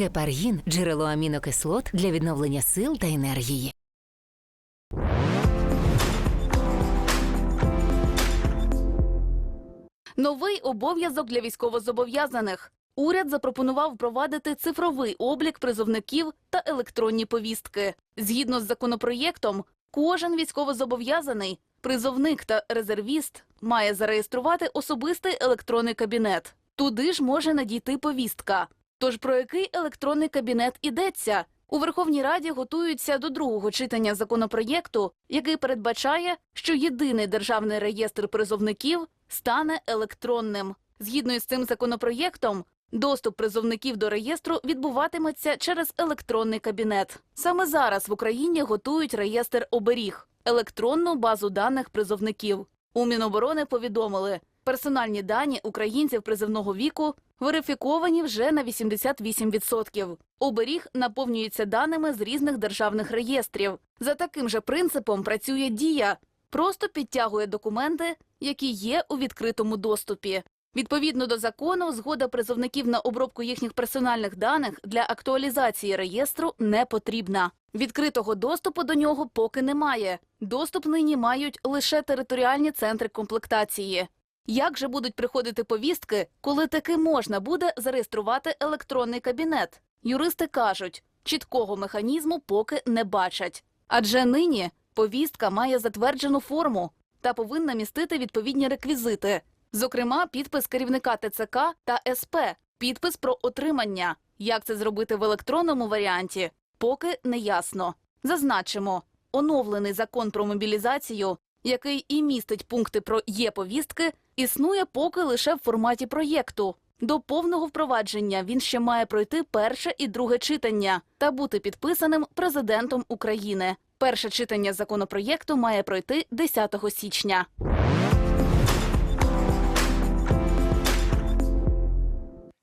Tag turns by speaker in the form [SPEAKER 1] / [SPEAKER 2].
[SPEAKER 1] Гепаргін джерело амінокислот для відновлення сил та енергії.
[SPEAKER 2] Новий обов'язок для військовозобов'язаних. Уряд запропонував впровадити цифровий облік призовників та електронні повістки. Згідно з законопроєктом, кожен військовозобов'язаний, призовник та резервіст має зареєструвати особистий електронний кабінет. Туди ж може надійти повістка. Тож про який електронний кабінет ідеться? У Верховній Раді готуються до другого читання законопроєкту, який передбачає, що єдиний державний реєстр призовників стане електронним. Згідно із цим законопроєктом, доступ призовників до реєстру відбуватиметься через електронний кабінет. Саме зараз в Україні готують реєстр оберіг електронну базу даних призовників. У Міноборони повідомили, персональні дані українців призовного віку верифіковані вже на 88%. Оберіг наповнюється даними з різних державних реєстрів. За таким же принципом працює дія, просто підтягує документи, які є у відкритому доступі. Відповідно до закону, згода призовників на обробку їхніх персональних даних для актуалізації реєстру не потрібна. Відкритого доступу до нього поки немає. Доступ нині мають лише територіальні центри комплектації. Як же будуть приходити повістки, коли таки можна буде зареєструвати електронний кабінет? Юристи кажуть, чіткого механізму поки не бачать. Адже нині повістка має затверджену форму та повинна містити відповідні реквізити, зокрема, підпис керівника ТЦК та СП, підпис про отримання. Як це зробити в електронному варіанті, поки не ясно. Зазначимо, оновлений закон про мобілізацію, який і містить пункти про є-повістки, існує поки лише в форматі проєкту. До повного впровадження він ще має пройти перше і друге читання та бути підписаним президентом України. Перше читання законопроєкту має пройти 10 січня.